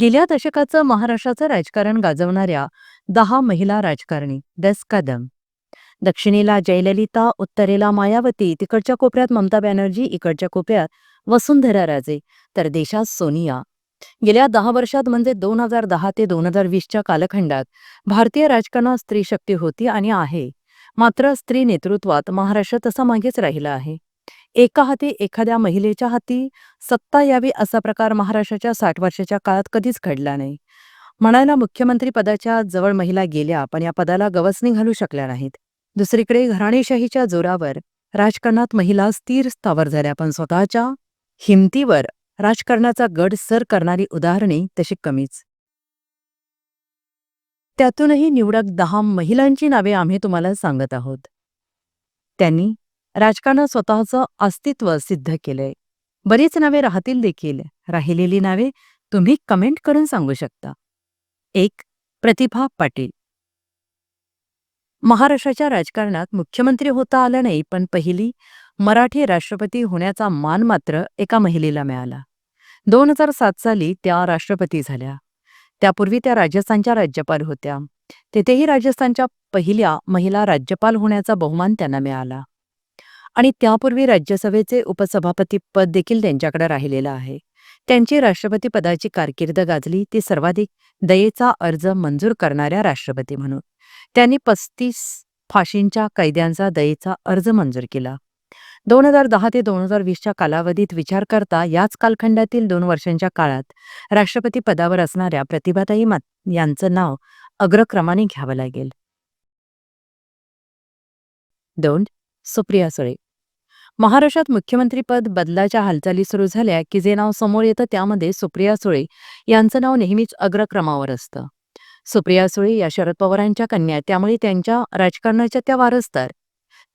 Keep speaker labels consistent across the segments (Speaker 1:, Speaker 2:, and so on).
Speaker 1: गेल्या दशकाचं महाराष्ट्राचं राजकारण गाजवणाऱ्या दहा महिला राजकारणी दस कदम. दक्षिणेला जयललिता उत्तरेला मायावती तिकडच्या कोपऱ्यात ममता बॅनर्जी इकडच्या कोपऱ्यात वसुंधरा राजे तर देशात सोनिया. गेल्या दहा वर्षात म्हणजे दोन हजार दहा ते दोन हजार वीसच्या कालखंडात भारतीय राजकारणात स्त्री शक्ती होती आणि आहे. मात्र स्त्री नेतृत्वात महाराष्ट्र तसा मागेच राहिला आहे. एका हाती एखाद्या महिलेच्या हाती सत्ता यावी असा प्रकार महाराष्ट्राच्या साठ वर्षाच्या काळात कधीच घडला नाही. म्हणायला मुख्यमंत्री पदाच्या जवळ महिला गेल्या पण या पदाला गवसणी घालू शकल्या नाहीत. दुसरीकडे घराणेशाहीच्या जोरावर राजकारणात महिला स्थिर स्थावर झाल्या पण स्वतःच्या हिमतीवर राजकारणाचा गड सर करणारी उदाहरणे तशी कमीच. त्यातूनही निवडक दहा महिलांची नावे आम्ही तुम्हाला सांगत आहोत. त्यांनी राजकारणात स्वतःचं अस्तित्व सिद्ध केलंय. बरीच नावे राहतील देखील. राहिलेली नावे तुम्ही कमेंट करून सांगू शकता. एक प्रतिभा पाटील. महाराष्ट्राच्या राजकारणात मुख्यमंत्री होता आलं नाही पण पहिली मराठी राष्ट्रपती होण्याचा मान मात्र एका महिलेला मिळाला. दोन हजार सात साली त्या राष्ट्रपती झाल्या. त्यापूर्वी त्या राजस्थानच्या राज्यपाल होत्या. तेथेही राजस्थानच्या पहिल्या महिला राज्यपाल होण्याचा बहुमान त्यांना मिळाला. आणि त्यापूर्वी राज्यसभेचे उपसभापती पद देखील त्यांच्याकडे राहिलेलं आहे. त्यांची राष्ट्रपती पदाची कारकीर्द गाजली ती सर्वाधिक दयेचा अर्ज मंजूर करणाऱ्या राष्ट्रपती म्हणून. त्यांनी पस्तीस फाशींच्या कैद्यांचा दयेचा अर्ज मंजूर केला. दोन हजार दहा ते दोन हजार वीसच्या कालावधीत विचार करता याच कालखंडातील दोन वर्षांच्या काळात राष्ट्रपती पदावर असणाऱ्या प्रतिभाताई यांचं नाव अग्रक्रमाने घ्यावं लागेल. दोन सुप्रिया सुळे. महाराष्ट्रात मुख्यमंत्रीपद बदलाच्या हालचाली सुरू झाल्या की जे नाव समोर येतं त्यामध्ये सुप्रिया सुळे यांचं नाव नेहमीच अग्रक्रमावर असतं. सुप्रिया सुळे या शरद पवारांच्या कन्या त्यामुळे त्यांच्या राजकारणाच्या त्या वारसदार.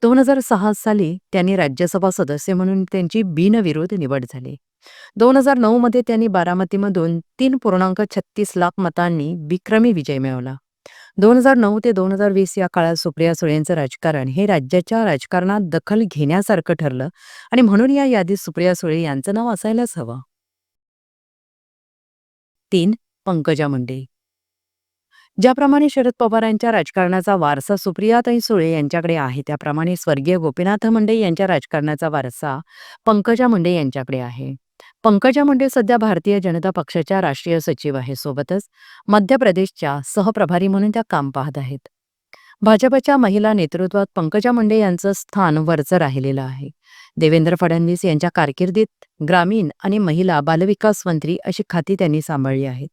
Speaker 1: दोन हजार सहा साली त्यांनी राज्यसभा सदस्य म्हणून त्यांची बिनविरोध निवड झाली. दोन हजार नऊ मध्ये त्यांनी बारामतीमधून तीन पूर्णांक छत्तीस लाख मतांनी विक्रमी विजय मिळवला. दोन हजार नऊ ते दोन हजार वीस या काळात सुप्रिया सुळेंचं राजकारण हे राज्याच्या राजकारणात दखल घेण्यासारखं ठरलं आणि म्हणून या यादीत सुप्रिया सुळे यांचं नाव असायलाच हवं. तीन पंकजा मुंडे. ज्याप्रमाणे शरद पवार यांच्या राजकारणाचा वारसा सुप्रियाताई सुळे यांच्याकडे आहे त्याप्रमाणे स्वर्गीय गोपीनाथ मुंडे यांच्या राजकारणाचा वारसा पंकजा मुंडे यांच्याकडे आहे. पंकजा मुंडे सध्या भारतीय जनता पक्षाच्या राष्ट्रीय सचिव आहे. सोबतच मध्य प्रदेशच्या सहप्रभारी म्हणून त्या काम पाहत आहेत. भाजपच्या महिला नेतृत्वात पंकजा मुंडे यांचं स्थान वरचं राहिलेलं आहे. देवेंद्र फडणवीस यांच्या कारकिर्दीत ग्रामीण आणि महिला बालविकास मंत्री अशी खाती त्यांनी सांभाळली आहेत.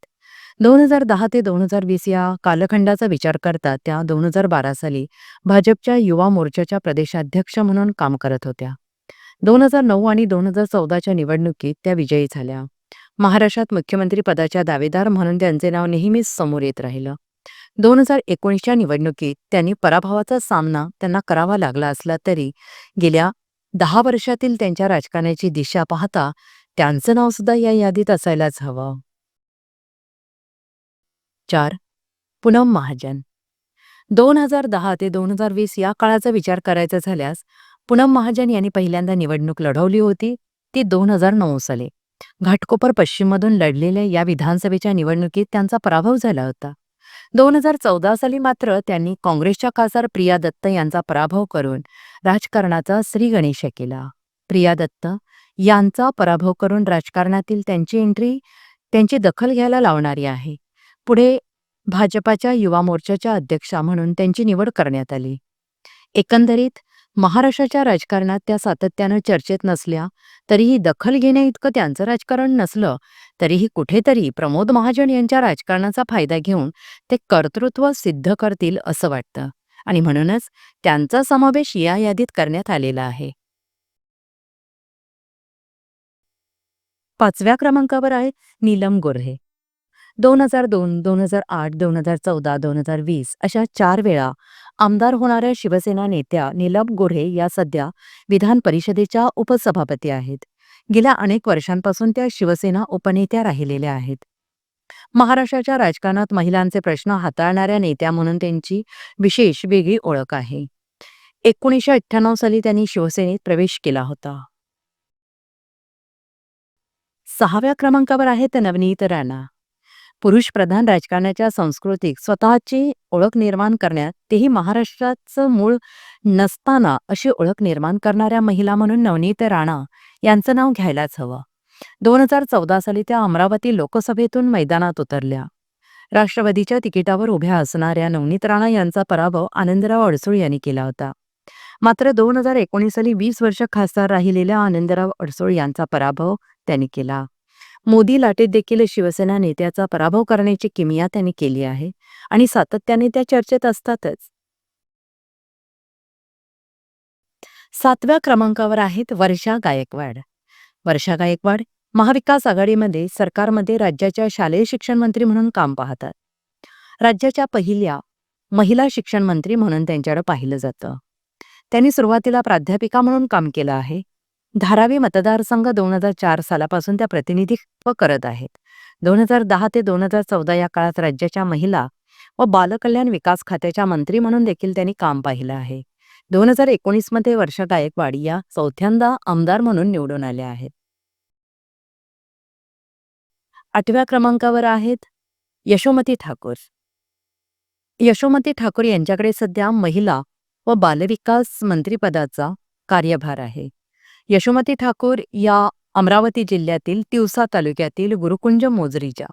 Speaker 1: दोन हजार दहा ते दोन हजार वीस या कालखंडाचा विचार करता त्या दोन हजार बारा साली भाजपच्या युवा मोर्चाच्या प्रदेशाध्यक्ष म्हणून काम करत होत्या. दोन हजार नऊ आणि दोन हजार चौदाच्या निवडणुकीत त्या विजयी झाल्या. महाराष्ट्रात मुख्यमंत्री पदाच्या दावेदार म्हणून त्यांचे नाव नेहमीच समोर येत राहिलं. दोन हजार एकोणीसच्या निवडणुकीत त्यांनी पराभवाचा सामना त्यांना करावा लागला असला तरी गेल्या दहा वर्षातील त्यांच्या राजकारणाची दिशा पाहता त्यांचं नाव सुद्धा या यादीत असायलाच हवं. चार. पूनम महाजन. दोन हजार दहा ते दोन हजार वीस या काळाचा विचार करायचा झाल्यास पूनम महाजन यांनी पहिल्यांदा निवडणूक लढवली होती. ती दोन हजार नऊ साली. घाटकोपर पश्चिममधून लढलेल्या या विधानसभेच्या निवडणुकीत त्यांचा पराभव झाला होता. दोन हजार चौदा साली मात्र त्यांनी काँग्रेसच्या खासदार प्रिया दत्त यांचा पराभव करून राजकारणाचा श्रीगणेश केला. प्रिया दत्त यांचा पराभव करून राजकारणातील त्यांची एंट्री त्यांची दखल घ्यायला लावणारी आहे. पुढे भाजपाच्या युवा मोर्चाच्या अध्यक्षा म्हणून त्यांची निवड करण्यात आली. एकंदरीत महाराष्ट्राच्या राजकारणात त्या सातत्यानं चर्चेत नसल्या तरीही दखल घेण्याइतकं त्यांचं राजकारण नसलं तरीही कुठेतरी प्रमोद महाजन यांच्या राजकारणाचा फायदा घेऊन ते कर्तृत्व सिद्ध करतील असं वाटतं. आणि म्हणूनच त्यांचा समावेश या यादीत करण्यात आलेला आहे. पाचव्या क्रमांकावर आहे नीलम गोर्हे दोन हजार दोन दोन हजार आठ दोन हजार चौदा दोन हजार वीस अशा चार वेळा आमदार होणाऱ्या शिवसेना नेत्या नीलम गोऱ्हे या सध्या विधान परिषदेच्या उपसभापती आहेत. गेल्या अनेक वर्षांपासून त्या शिवसेना उपनेत्या राहिलेल्या आहेत. महाराष्ट्राच्या राजकारणात महिलांचे प्रश्न हाताळणाऱ्या नेत्या म्हणून त्यांची विशेष वेगळी ओळख आहे. एकोणीसशे अठ्ठ्याण्णव साली त्यांनी शिवसेनेत प्रवेश केला होता. सहाव्या क्रमांकावर आहेत नवनीत राणा. पुरुषप्रधान राजकारणाच्या संस्कृतीत स्वतःची ओळख निर्माण करण्यात तेही महाराष्ट्राचं मूळ नसताना अशी ओळख निर्माण करणाऱ्या महिला म्हणून नवनीत राणा यांचं नाव घ्यायलाच हवं. दोन हजार चौदा साली त्या अमरावती लोकसभेतून मैदानात उतरल्या. राष्ट्रवादीच्या तिकिटावर उभ्या असणाऱ्या नवनीत राणा यांचा पराभव आनंदराव अडसूळ यांनी केला होता. मात्र दोन हजार एकोणीस साली वीस वर्ष खासदार राहिलेल्या आनंदराव अडसूळ यांचा पराभव त्यांनी केला. मोदी लाटेत देखील शिवसेना नेत्याचा पराभव करण्याची किमिया त्यांनी केली आहे आणि सातत्याने त्या चर्चेत असतातच. सातव्या क्रमांकावर आहेत वर्षा गायकवाड. वर्षा गायकवाड महाविकास आघाडीमध्ये सरकारमध्ये राज्याच्या शालेय शिक्षण मंत्री म्हणून काम पाहतात. राज्याच्या पहिल्या महिला शिक्षण मंत्री म्हणून त्यांच्याकडे पाहिलं जातं. त्यांनी सुरुवातीला प्राध्यापिका म्हणून काम केलं आहे. धारावी मतदारसंघ दोन हजार चार सालापासून त्या प्रतिनिधित्व करत आहेत. दोन हजार दहा ते दोन हजार चौदा या काळात राज्याच्या महिला व बालकल्याण विकास खात्याच्या मंत्री म्हणून देखील त्यांनी काम पाहिलं आहे. दोन हजार एकोणीसमध्ये वर्षा गायकवाड या चौथ्यांदा आमदार म्हणून निवडून आल्या आहेत. आठव्या क्रमांकावर आहेत यशोमती ठाकूर. यशोमती ठाकूर यांच्याकडे सध्या महिला व बालविकास मंत्रिपदाचा कार्यभार आहे. यशोमती ठाकूर या अमरावती जिल्ह्यातील तिवसा तालुक्यातील गुरुकुंज मोजरीच्या.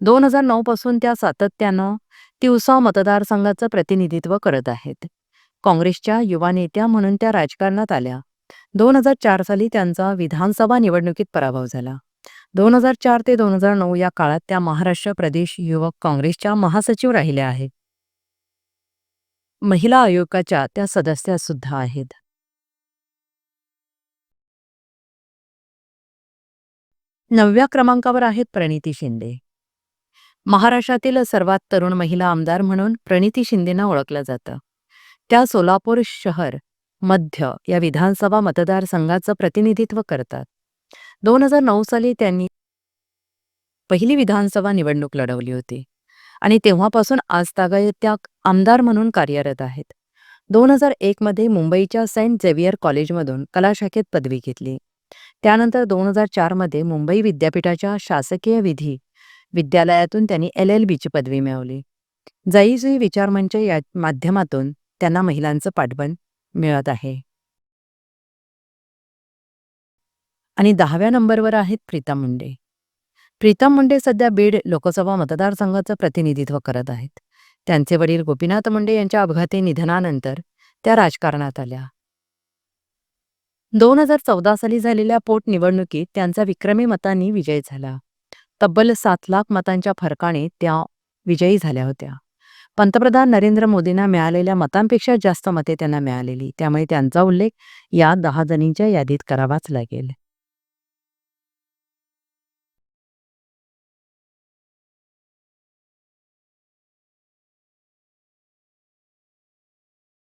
Speaker 1: दोन हजार नऊ पासून त्या सातत्यानं तिवसा मतदारसंघाचं प्रतिनिधित्व करत आहेत. काँग्रेसच्या युवा नेत्या म्हणून त्या राजकारणात आल्या. दोन हजार चार साली त्यांचा विधानसभा निवडणुकीत पराभव झाला. दोन हजार चार ते दोन हजार नऊ या काळात त्या महाराष्ट्र प्रदेश युवक काँग्रेसच्या महासचिव राहिल्या आहेत. महिला आयोगाच्या त्या सदस्या सुद्धा आहेत. नवव्या क्रमांकावर आहेत प्रणिती शिंदे. महाराष्ट्रातील सर्वात तरुण महिला आमदार म्हणून प्रणिती शिंदेना ओळखलं जातं. त्या सोलापूर शहर मध्य या विधानसभा मतदारसंघाचं प्रतिनिधित्व करतात. दोन हजार नऊ साली त्यांनी पहिली विधानसभा निवडणूक लढवली होती आणि तेव्हापासून आज त्या आमदार म्हणून कार्यरत आहेत. दोन हजार एकमध्ये मुंबईच्या सेंट झेवियर कॉलेजमधून कला शाखेत पदवी घेतली. त्यानंतर दोन हजार चारमध्ये मुंबई विद्यापीठाच्या शासकीय विधी विद्यालयातून त्यांनी एल एल बीची पदवी मिळवली. जयी विचारमंच या माध्यमातून त्यांना महिलांचं पाठबळ मिळत आहे. आणि दहाव्या नंबरवर आहेत प्रीतम मुंडे. प्रीतम मुंडे सध्या बीड लोकसभा मतदारसंघाचं प्रतिनिधित्व करत आहेत. त्यांचे वडील गोपीनाथ मुंडे यांच्या अपघाती निधनानंतर त्या राजकारणात आल्या. दोन हजार चौदा साली झालेल्या पोटनिवडणुकीत त्यांचा विक्रमी मतांनी विजय झाला. तब्बल सात लाख मतांच्या फरकाने त्या विजयी झाल्या होत्या. पंतप्रधान नरेंद्र मोदींना मिळालेल्या मतांपेक्षा जास्त मते त्यांना मिळालेली त्यामुळे त्यांचा उल्लेख या दहा जणींच्या यादीत करावाच लागेल.